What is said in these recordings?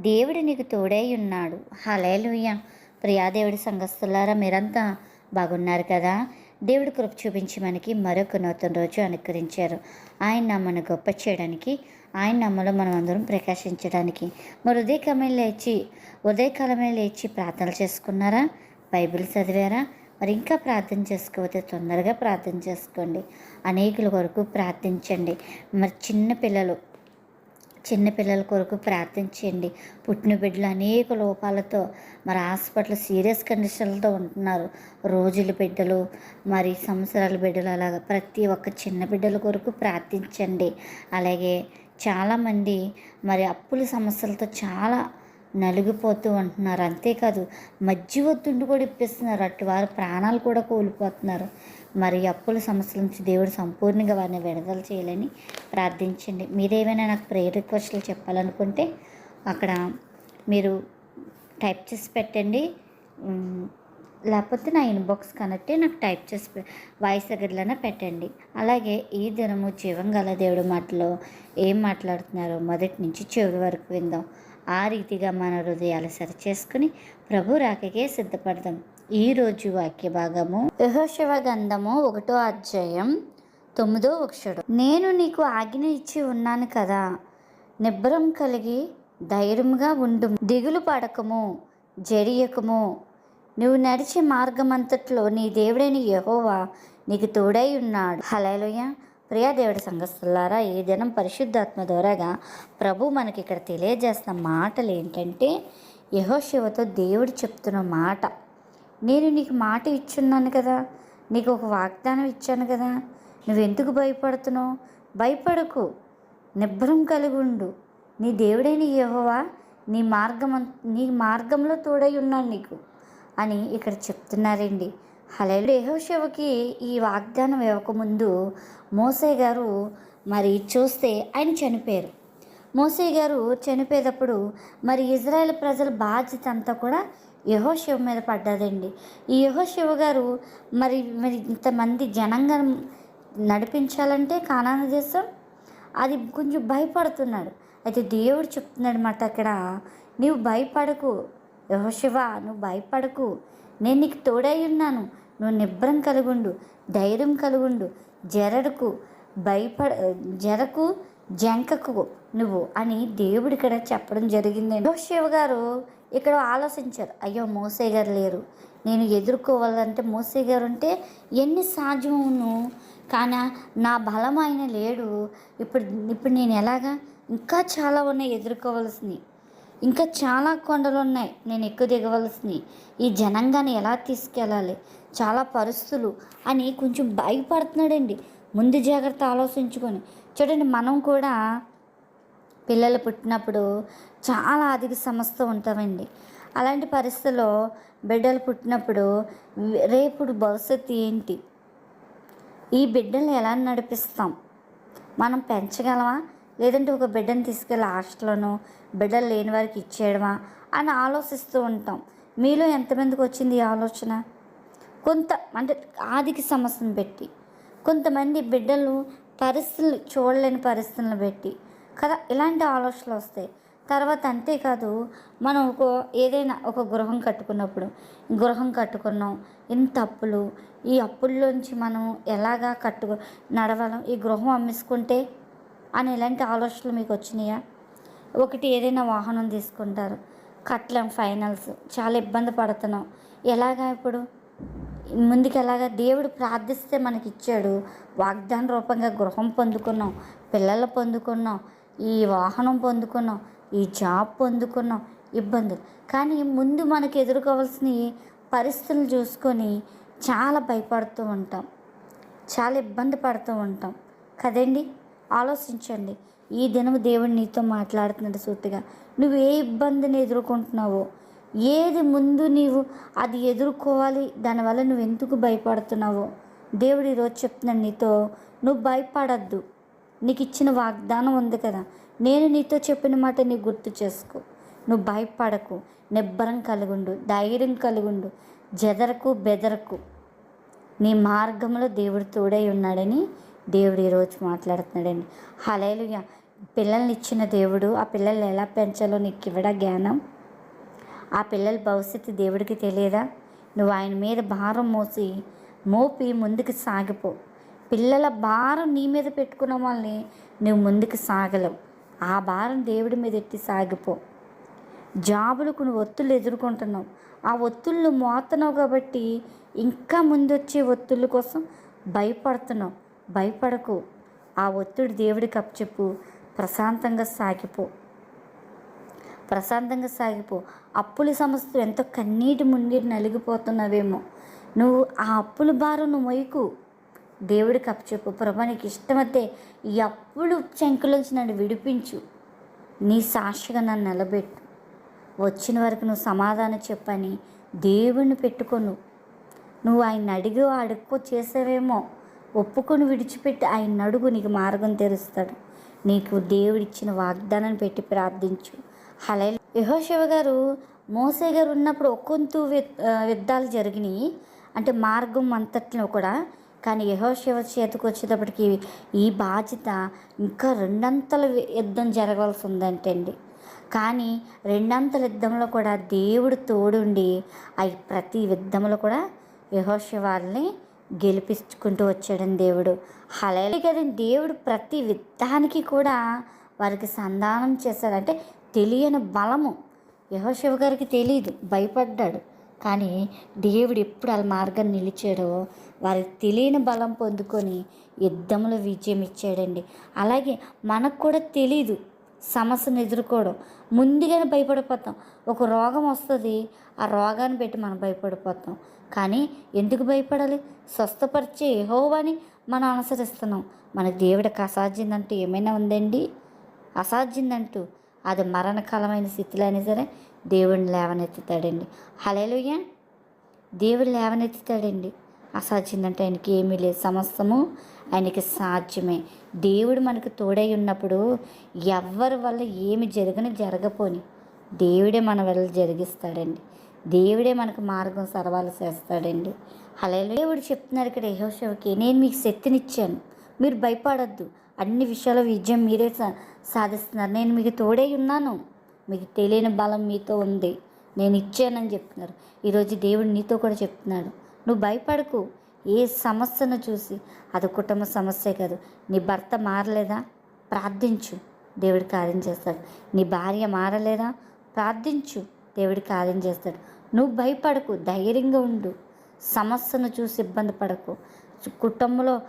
దేవుడు నీకు తోడై ఉన్నాడు. హలేలుయ్య ప్రియాదేవుడి సంఘస్థులారా మీరంతా బాగున్నారు కదా? దేవుడి కృప చూపించి మనకి మరొక నూతన రోజు అనుకరించారు ఆయన నమ్మను గొప్ప చేయడానికి ఆయన నమ్మలో మనం అందరం ప్రకాశించడానికి. మరి ఉదయకాలమే లేచి ఉదయకాలమే లేచి ప్రార్థనలు చేసుకున్నారా? బైబిల్ చదివారా? మరి ఇంకా ప్రార్థన చేసుకోకపోతే తొందరగా ప్రార్థన చేసుకోండి. అనేకుల వరకు ప్రార్థించండి. మరి చిన్న పిల్లలు చిన్నపిల్లల కొరకు ప్రార్థించండి పుట్టిన బిడ్డలు అనేక లోపాలతో మరి హాస్పిటల్ సీరియస్ కండిషన్లతో ఉంటున్నారు. రోజుల బిడ్డలు మరి సంవత్సరాల బిడ్డలు అలాగా ప్రతి ఒక్క చిన్న బిడ్డల కొరకు ప్రార్థించండి. అలాగే చాలామంది మరి అప్పుల సమస్యలతో చాలా నలిగిపోతూ ఉంటున్నారు. అంతేకాదు మధ్య ఒత్తుండి కూడా ఇప్పిస్తున్నారు. అటు వారు ప్రాణాలు కూడా కోల్పోతున్నారు. మరి అప్పుల సమస్యల నుంచి దేవుడు సంపూర్ణంగా వారిని విడుదల చేయాలని ప్రార్థించండి. మీరేమైనా నాకు ప్రేయర్ రిక్వెస్ట్లు చెప్పాలనుకుంటే అక్కడ మీరు టైప్ చేసి పెట్టండి. లేకపోతే నా ఇన్బాక్స్ కనెక్ట్ నాకు టైప్ చేసి వాయిస్ దగ్గరలోనే పెట్టండి. అలాగే ఈ దినము జీవం గల దేవుడు మాటలో ఏం మాట్లాడుతున్నారో మొదటి నుంచి చివరి వరకు విందాం. ఆ రీతిగా మన హృదయాలు సరిచేసుకుని ప్రభు రాకకే సిద్ధపడదాం. ఈ రోజు వాక్య భాగము యహోశివ గంధము ఒకటో అధ్యాయం తొమ్మిదో వక్షుడు. నేను నీకు ఆజ్ఞ ఇచ్చి ఉన్నాను కదా నిబ్బరం కలిగి ధైర్యంగా ఉండు. దిగులు పడకము జడియకము. నువ్వు నడిచే మార్గమంతట్లో నీ దేవుడైన యహోవా నీకు తోడై ఉన్నాడు. హలేలుయ ప్రియా దేవుడి సంఘస్థులారా ఈ దినం పరిశుద్ధాత్మ ద్వారాగా ప్రభు మనకి ఇక్కడ తెలియజేస్తున్న మాటలు ఏంటంటే యహోశివతో దేవుడు చెప్తున్న మాట. నేను నీకు మాట ఇచ్చున్నాను కదా నీకు ఒక వాగ్దానం ఇచ్చాను కదా నువ్వెందుకు భయపడుతున్నావు? భయపడకు నిబ్బరం కలిగి ఉండు నీ దేవుడైన యహోవా నీ మార్గం నీ మార్గంలో తోడై ఉన్నాను నీకు అని ఇక్కడ చెప్తున్నారండి. హలే యెహోషువకి ఈ వాగ్దానం ఇవ్వకముందు మోసే గారు మరి చూస్తే ఆయన చనిపోయారు. మోసే గారు చనిపోయేటప్పుడు మరి ఇజ్రాయెల్ ప్రజల బాధ్యత అంతా కూడా యహోశివ మీద పడ్డదండి. ఈ యహోశివ గారు మరి మరి ఇంతమంది జనంగా నడిపించాలంటే కానాన దేశం అది కొంచెం భయపడుతున్నాడు. అయితే దేవుడు చెప్తున్నాడు మాట అక్కడ నీవు భయపడకు యహోశివ నువ్వు భయపడకు నేను నీకు తోడై ఉన్నాను. నువ్వు నిబ్బరం కలుగుండు ధైర్యం కలుగుండు. జరడుకు భయపడ జరకు జంకకు నువ్వు అని దేవుడు ఇక్కడ చెప్పడం జరిగింది. శివ గారు ఇక్కడ ఆలోచించారు. అయ్యో మోసే గారు లేరు. నేను ఎదుర్కోవాలంటే మోసే గారు ఉంటే ఎన్ని సాధ్యమును కానీ నా బలం ఆయన లేడు. ఇప్పుడు ఇప్పుడు నేను ఎలాగా? ఇంకా చాలా ఉన్నాయి ఎదుర్కోవాల్సినవి. ఇంకా చాలా కొండలు ఉన్నాయి నేను ఎక్కువ దిగవలసినవి. ఈ జనంగాన్ని ఎలా తీసుకెళ్ళాలి? చాలా పరిస్థితులు అని కొంచెం భయపడుతున్నాడండి. ముందు జాగ్రత్త ఆలోచించుకొని. చూడండి మనం కూడా పిల్లలు పుట్టినప్పుడు చాలా అధిక సమస్య ఉంటామండి. అలాంటి పరిస్థితుల్లో బిడ్డలు పుట్టినప్పుడు రేపుడు భవిష్యత్తు ఏంటి? ఈ బిడ్డలు ఎలా నడిపిస్తాం? మనం పెంచగలమా? లేదంటే ఒక బిడ్డను తీసుకెళ్ళి హాస్టల్లోనో బిడ్డలు లేని వారికి ఇచ్చేయడమా అని ఆలోచిస్తూ ఉంటాం. మీలో ఎంతమందికి వచ్చింది ఈ ఆలోచన? కొంత అంటే ఆదికి సమస్యను పెట్టి కొంతమంది బిడ్డలు పరిస్థితులు చూడలేని పరిస్థితులను పెట్టి కదా ఇలాంటి ఆలోచనలు వస్తాయి. తర్వాత అంతేకాదు మనం ఒక ఏదైనా ఒక గృహం కట్టుకున్నప్పుడు గృహం కట్టుకున్నాం ఇంత అప్పులు ఈ అప్పుల్లోంచి మనం ఎలాగా కట్టుకో నడవలం? ఈ గృహం అమ్మేసుకుంటే అని ఇలాంటి ఆలోచనలు మీకు వచ్చినాయా? ఒకటి ఏదైనా వాహనం తీసుకుంటారు. కట్టలేం ఫైనల్స్. చాలా ఇబ్బంది పడుతున్నాం. ఎలాగా ఇప్పుడు? ముందుకు ఎలాగా? దేవుడు ప్రార్థిస్తే మనకి ఇచ్చాడు వాగ్దాన రూపంగా గృహం పొందుకున్నాం. పిల్లలు పొందుకున్నాం. ఈ వాహనం పొందుకున్నాం. ఈ జాబ్ పొందుకున్నాం. ఇబ్బందులు. కానీ ముందు మనకు ఎదుర్కోవాల్సిన పరిస్థితులు చూసుకొని చాలా భయపడుతూ ఉంటాం. చాలా ఇబ్బంది పడుతూ ఉంటాం. కదండి? ఆలోచించండి. ఈ దినం దేవుడు నీతో మాట్లాడుతున్నాడు సూటిగా. నువ్వు ఏ ఇబ్బందిని ఎదుర్కొంటున్నావో ఏది ముందు నీవు అది ఎదుర్కోవాలి దానివల్ల నువ్వు ఎందుకు భయపడుతున్నావో దేవుడు ఈరోజు చెప్తున్నాడు నీతో. నువ్వు భయపడద్దు. నీకు ఇచ్చిన వాగ్దానం ఉంది కదా. నేను నీతో చెప్పిన మాట నీ గుర్తు చేసుకో. నువ్వు భయపడకు. నిబ్బరం కలుగుండు ధైర్యం కలుగుండు జదరకు బెదరకు. నీ మార్గంలో దేవుడు తోడై ఉన్నాడని దేవుడు ఈరోజు మాట్లాడుతున్నాడండి. హలేలుగా పిల్లల్ని ఇచ్చిన దేవుడు ఆ పిల్లల్ని ఎలా పెంచాలో నీకు ఇవ్వడా జ్ఞానం? ఆ పిల్లల భవిష్యత్తు దేవుడికి తెలియదా? నువ్వు ఆయన మీద భారం మోసి మోపి ముందుకు సాగిపో. పిల్లల భారం నీ మీద పెట్టుకున్న వాళ్ళని నువ్వు ముందుకు సాగలేవు. ఆ భారం దేవుడి మీద ఎట్టి సాగిపో. జాబులకు నువ్వు ఒత్తులు ఎదుర్కొంటున్నావు. ఆ ఒత్తుళ్ళు మోతున్నావు కాబట్టి ఇంకా ముందొచ్చే ఒత్తుళ్ళ కోసం భయపడుతున్నావు. భయపడకు. ఆ ఒత్తిడి దేవుడికి అప్పచెప్పు. ప్రశాంతంగా సాగిపో. ప్రశాంతంగా సాగిపో. అప్పుల సమస్యలు ఎంతో కన్నీటి ముండి నలిగిపోతున్నావేమో. నువ్వు ఆ అప్పుల భారం నువ్వు మొయ్యకు దేవుడికి అప్పచెప్పు. ప్రభా నీకు ఇష్టమైతే ఈ అప్పులు చెంకులోంచి నన్ను విడిపించు. నీ సాక్షిగా నన్ను నిలబెట్టు. వచ్చిన వరకు నువ్వు సమాధానం చెప్పని దేవుణ్ణి పెట్టుకొను. నువ్వు ఆయన అడిగి అడుక్కో చేసావేమో. ఒప్పుకొని విడిచిపెట్టి ఆయన నడుగు నీకు మార్గం తెరుస్తాడు. నీకు దేవుడిచ్చిన వాగ్దానాన్ని పెట్టి ప్రార్థించు. హలే యహోశివ గారు మోసే గారు ఉన్నప్పుడు ఒక్కొంతు యుద్ధాలు జరిగినాయి. అంటే మార్గం అంతట్లో కూడా. కానీ యహోశివ చేతికి వచ్చేటప్పటికి ఈ బాధ్యత ఇంకా రెండంతల యుద్ధం జరగవలసి ఉందంటే అండి కానీ రెండంతల యుద్ధంలో కూడా దేవుడు తోడుండి అవి ప్రతి యుద్ధంలో కూడా యహోశివాల్ని గెలిపించుకుంటూ వచ్చాడని దేవుడు. అలాగే కదండి దేవుడు ప్రతి యుద్ధానికి కూడా వారికి సంధానం చేశాడు అంటే తెలియని బలము. యహోశివ గారికి తెలియదు భయపడ్డాడు. కానీ దేవుడు ఎప్పుడు వాళ్ళ మార్గం నిలిచాడో వారికి తెలియని బలం పొందుకొని యుద్ధంలో విజయం ఇచ్చాడండి. అలాగే మనకు కూడా తెలీదు. సమస్యను ఎదుర్కోవడం. ముందుగానే భయపడిపోతాం. ఒక రోగం వస్తుంది ఆ రోగాన్ని పెట్టి మనం భయపడిపోతాం. కానీ ఎందుకు భయపడాలి? స్వస్థపరిచే యెహోవాని మనం అనుసరిస్తున్నాం. మన దేవుడికి అసాధ్యందంటూ ఏమైనా ఉందండి? అసాధ్యందంటూ అది మరణకాలమైన స్థితిలో అయినా సరే దేవుడిని లేవనెత్తుతాడండి. హలేలుయ్య దేవుడు లేవనెత్తుతాడండి. అసాధ్యందంటే ఆయనకి ఏమీ లేదు. సమస్తము ఆయనకి సాధ్యమే. దేవుడు మనకు తోడై ఉన్నప్పుడు ఎవరి వల్ల ఏమి జరగని జరగపోని. దేవుడే మన వల్ల జరిగిస్తాడండి. దేవుడే మనకు మార్గం సర్వాలు చేస్తాడండి. అలా దేవుడు చెప్తున్నారు ఇక్కడ యహోశివకి నేను మీకు శక్తినిచ్చాను. మీరు భయపడద్దు. అన్ని విషయాల విజయం మీరే సా- సాధిస్తున్నారు. నేను మీకు తోడై ఉన్నాను. మీకు తెలియని బలం మీతో ఉంది. నేను ఇచ్చానని చెప్తున్నారు. ఈరోజు దేవుడు నీతో కూడా చెప్తున్నాడు. నువ్వు భయపడకు. ఏ సమస్యను చూసి అది కుటుంబ సమస్యే కాదు. నీ భర్త మారలేదా? ప్రార్థించు. దేవుడు కార్యం చేస్తాడు. నీ భార్య మారలేదా? ప్రార్థించు. దేవుడి కార్యం చేస్తాడు. నువ్వు భయపడకు. ధైర్యంగా ఉండు. సమస్యను చూసి ఇబ్బంది పడకు. కుటుంబంలో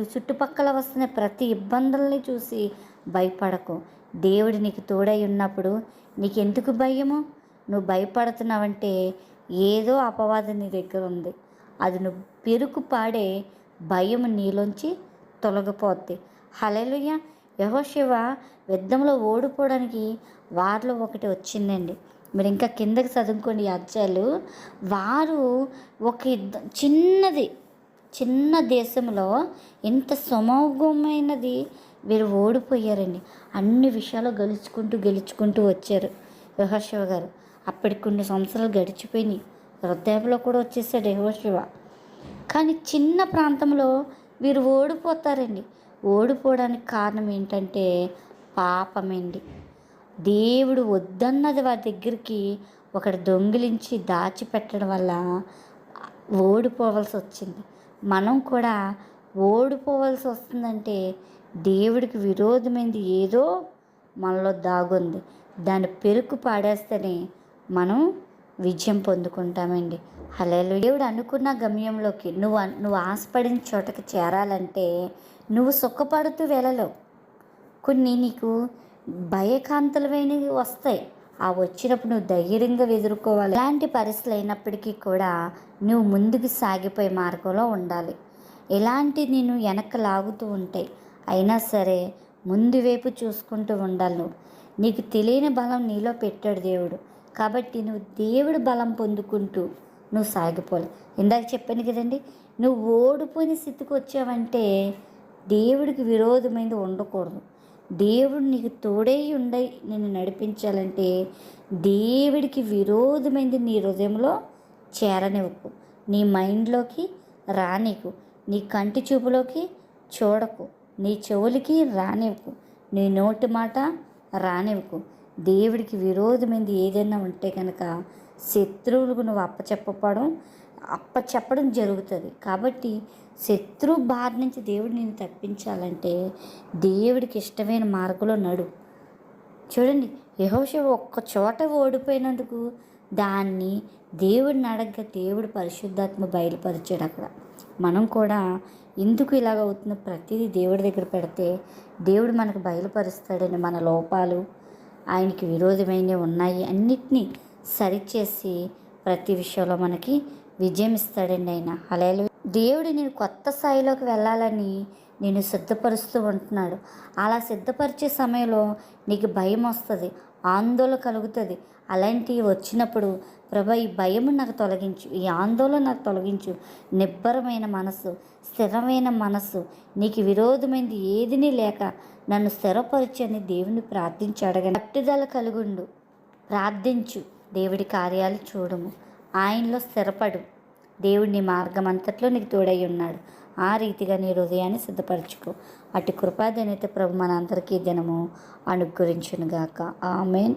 చుట్టుపక్కల వస్తున్న ప్రతి ఇబ్బందుల్ని చూసి భయపడకు. దేవుడు నీకు తోడై ఉన్నప్పుడు నీకు ఎందుకు భయము? నువ్వు భయపడుతున్నావంటే ఏదో అపవాదం నీ దగ్గర ఉంది. అది పెరుకు పాడే భయం నీలోంచి తొలగిపోద్ది. హలేలుయ్య యహోశివ యుద్ధంలో ఓడిపోవడానికి వారిలో ఒకటి వచ్చిందండి. మీరు ఇంకా కిందకి చదువుకోండి ఈ వారు ఒక యుద్ధం చిన్నది చిన్న దేశంలో ఎంత సుమోగమైనది వీరు ఓడిపోయారండి. అన్ని విషయాలు గెలుచుకుంటూ గెలుచుకుంటూ వచ్చారు యహోశివ గారు. అప్పటికి కొన్ని సంవత్సరాలు గడిచిపోయినాయి. వృద్ధాప్యలో కూడా వచ్చేసాడు యహోశివ కానీ చిన్న ప్రాంతంలో వీరు ఓడిపోతారండి. ఓడిపోవడానికి కారణం ఏంటంటే పాపమండి. దేవుడు వద్దన్నది వారి దగ్గరికి ఒకటి దొంగిలించి దాచిపెట్టడం వల్ల ఓడిపోవలసి వచ్చింది. మనం కూడా ఓడిపోవలసి వస్తుందంటే దేవుడికి విరోధమైంది ఏదో మనలో దాగుంది. దాన్ని పెరుకు పాడేస్తేనే మనం విజయం పొందుకుంటామండి. హలేలు దేవుడు అనుకున్న గమ్యంలోకి నువ్వు నువ్వు ఆశపడిన చోటకి చేరాలంటే నువ్వు సుఖపడుతూ వెళ్ళలేవు. కొన్ని నీకు భయకాంతలమైనవి వస్తాయి. ఆ వచ్చినప్పుడు నువ్వు ధైర్యంగా ఎదుర్కోవాలి. ఎలాంటి పరిస్థితులు అయినప్పటికీ కూడా నువ్వు ముందుకు సాగిపోయే మార్గంలో ఉండాలి. ఎలాంటి నేను వెనక లాగుతూ ఉంటాయి అయినా సరే ముందు వైపు చూసుకుంటూ ఉండాలి నువ్వు. నీకు తెలియని బలం నీలో పెట్టాడు దేవుడు. కాబట్టి నువ్వు దేవుడు బలం పొందుకుంటూ నువ్వు సాగిపోలే ఇందాక చెప్పాను కదండి నువ్వు ఓడిపోయిన స్థితికి వచ్చావంటే దేవుడికి విరోధమైంది ఉండకూడదు. దేవుడు నీకు తోడై ఉండై నిన్ను నడిపించాలంటే దేవుడికి విరోధమైంది నీ హృదయంలో చేరనివ్వకు. నీ మైండ్లోకి రానికు నీ కంటి చూపులోకి చూడకు. నీ చెవులకి రానివ్వకు. నీ నోటి మాట రానివ్వకు. దేవుడికి విరోధమైంది ఏదైనా ఉంటే కనుక శత్రువులకు నువ్వు అప్పచెప్పడం అప్పచెప్పడం జరుగుతుంది. కాబట్టి శత్రు బారి నుంచి దేవుడు నేను తప్పించాలంటే దేవుడికి ఇష్టమైన మార్గంలో నడు. చూడండి యహోష ఒక్క చోట ఓడిపోయినందుకు దాన్ని దేవుడిని అడగ దేవుడు పరిశుద్ధాత్మ బయలుపరిచాడు అక్కడ. మనం కూడా ఎందుకు ఇలాగ అవుతుందో ప్రతిదీ దేవుడి దగ్గర పెడితే దేవుడు మనకు బయలుపరుస్తాడని మన లోపాలు ఆయనకి విరోధమైనవి ఉన్నాయి. అన్నిటినీ సరిచేసి ప్రతి విషయంలో మనకి విజయం ఇస్తాడండి ఆయన. అలాగే దేవుడు నేను కొత్త స్థాయిలోకి వెళ్ళాలని నేను సిద్ధపరుస్తూ ఉంటున్నాడు. అలా సిద్ధపరిచే సమయంలో నీకు భయం వస్తుంది. ఆందోళన కలుగుతుంది. అలాంటివి వచ్చినప్పుడు ప్రభా ఈ భయము నాకు తొలగించు ఈ ఆందోళన నాకు తొలగించు. నిబ్బరమైన మనసు స్థిరమైన మనసు నీకు విరోధమైనది ఏదిని లేక నన్ను స్థిరపరచని దేవుని ప్రార్థించి అడగండి పట్టుదల కలుగుండు. ప్రార్థించు దేవుడి కార్యాలు చూడము. ఆయనలో స్థిరపడు. దేవుడిని మార్గం అంతట్లో నీకు తోడై ఉన్నాడు. ఆ రీతిగా నీ హృదయాన్ని సిద్ధపరచుకో. అటు కృపాదనైతే ప్రభు మనందరికీ దినము అనుగ్రహించునుగాక. ఆమెన్.